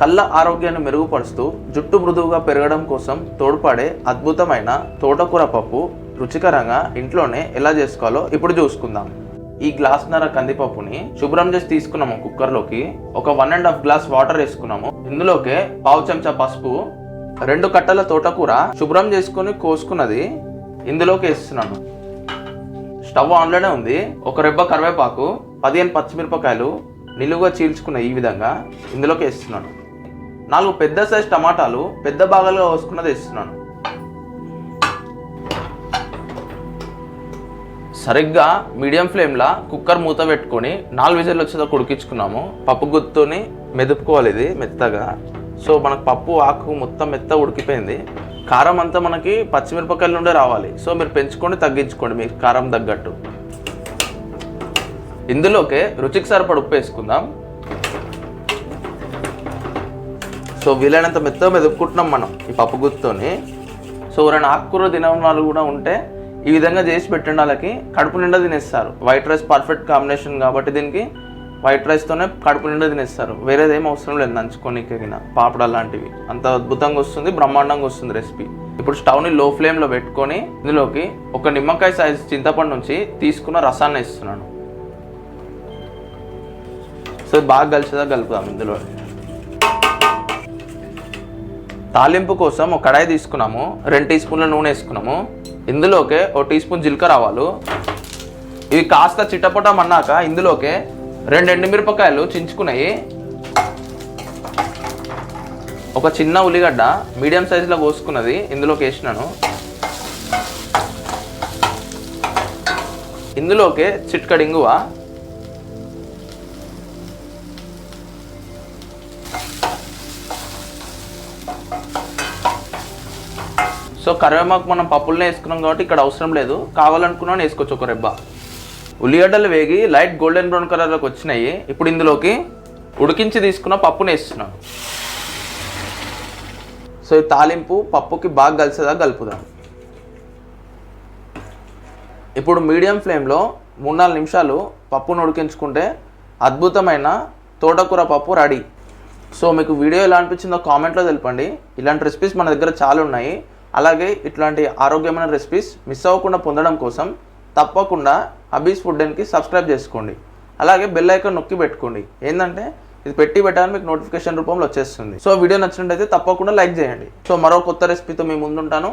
కళ్ళ ఆరోగ్యాన్ని మెరుగుపరుస్తూ జుట్టు మృదువుగా పెరగడం కోసం తోడ్పడే అద్భుతమైన తోటకూర పప్పు రుచికరంగా ఇంట్లోనే ఎలా చేసుకోవాలో ఇప్పుడు చూసుకుందాం. ఈ గ్లాస్ నర కందిపప్పుని శుభ్రం చేసి తీసుకున్నాము కుక్కర్లోకి. ఒక one and half glass water వేసుకున్నాము. ఇందులోకే పావు చెంచా పసుపు రెండు కట్టల తోటకూర శుభ్రం చేసుకుని కోసుకున్నది ఇందులోకి వేస్తున్నాను. స్టవ్ ఆన్లోనే ఉంది. ఒక రెబ్బ కరివేపాకు పదిహేను పచ్చిమిరపకాయలు నిలువుగా చీల్చుకున్న ఈ విధంగా ఇందులోకి వేస్తున్నాను. నాలుగు పెద్ద సైజ్ టమాటాలు పెద్ద భాగాలుగా కోసుకున్నది వేస్తున్నాను. సరిగ్గా మీడియం ఫ్లేమ్లో కుక్కర్ మూత పెట్టుకొని నాలుగు విజిల్ వచ్చేదో ఉడికించుకున్నాము. పప్పు గుత్తుని మెదుపుకోవాలి ఇది మెత్తగా. సో మనకు పప్పు ఆకు మొత్తం మెత్త ఉడికిపోయింది. కారం అంతా మనకి పచ్చిమిరపకాయల నుండే రావాలి. సో మీరు పెంచుకోండి తగ్గించుకోండి మీకు కారం తగ్గట్టు. ఇందులోకే రుచికి సరిపడ ఉప్పు వేసుకుందాం. సో వీలైనంత మెత్తగా మెదుపుకుంటున్నాం మనం ఈ పప్పు గుత్తోని సో ఎవరైనా ఆకుకూర తినని వాళ్ళు కూడా ఉంటే ఈ విధంగా చేసి పెట్టండి వాళ్ళకి కడుపు నిండా తినేస్తారు. వైట్ రైస్ పర్ఫెక్ట్ కాంబినేషన్ కాబట్టి దీనికి వైట్ రైస్తోనే కడుపు నిండా తినేస్తారు. వేరేది ఏం అవసరం లేదు నంచుకొని తగిన పాపడ లాంటివి. అంత అద్భుతంగా వస్తుంది బ్రహ్మాండంగా వస్తుంది రెసిపీ ఇప్పుడు స్టవ్ని లో ఫ్లేమ్లో పెట్టుకొని ఇందులోకి ఒక నిమ్మకాయ సైజ్ చింతపండు నుంచి తీసుకున్న రసాన్ని ఇస్తున్నాను సో బాగా కలిసేదా కలుపుదాం ఇందులో. తాలింపు కోసం ఒక కడాయి తీసుకున్నాము రెండు టీ స్పూన్ల నూనె వేసుకున్నాము. ఇందులోకే ఒక టీ స్పూన్ జీలకర్ర ఆవాలు. ఇవి కాస్త చిట్టపటం అన్నాక ఇందులోకే రెండు ఎండుమిరపకాయలు చించుకున్నాయి ఒక చిన్న ఉల్లిగడ్డ మీడియం సైజులో కోసుకున్నది ఇందులోకి వేసినాను. ఇందులోకే చిట్కడి ఇంగువ. సో కరివేమాకు మనం పప్పులనే వేసుకున్నాం కాబట్టి ఇక్కడ అవసరం లేదు. కావాలనుకున్నాను వేసుకోవచ్చు ఒక రెబ్బ. ఉల్లిగడ్డలు వేగి లైట్ గోల్డెన్ బ్రౌన్ కలర్లోకి వచ్చినాయి. ఇప్పుడు ఇందులోకి ఉడికించి తీసుకున్న పప్పుని వేస్తున్నాను. సో ఈ తాలింపు పప్పుకి బాగా కలిసేదా కలుపుదాం. ఇప్పుడు మీడియం ఫ్లేమ్లో మూడు నాలుగు నిమిషాలు పప్పును ఉడికించుకుంటే అద్భుతమైన తోటకూర పప్పు రెడీ. సో మీకు వీడియో ఎలా అనిపించిందో కామెంట్లో తెలపండి. ఇలాంటి రెసిపీస్ మన దగ్గర చాలా ఉన్నాయి. అలాగే ఇట్లాంటి ఆరోగ్యమైన రెసిపీస్ మిస్ అవ్వకుండా పొందడం కోసం తప్పకుండా అబీస్ ఫుడ్ అండ్కి సబ్స్క్రైబ్ చేసుకోండి. అలాగే బెల్ ఐకాన్ నొక్కి పెట్టుకోండి. ఏంటంటే ఇది పెట్టి పెట్టాలని మీకు నోటిఫికేషన్ రూపంలో వచ్చేస్తుంది. సో వీడియో నచ్చినట్టయితే తప్పకుండా లైక్ చేయండి. సో మరో కొత్త రెసిపీతో మీ ముందుంటాను.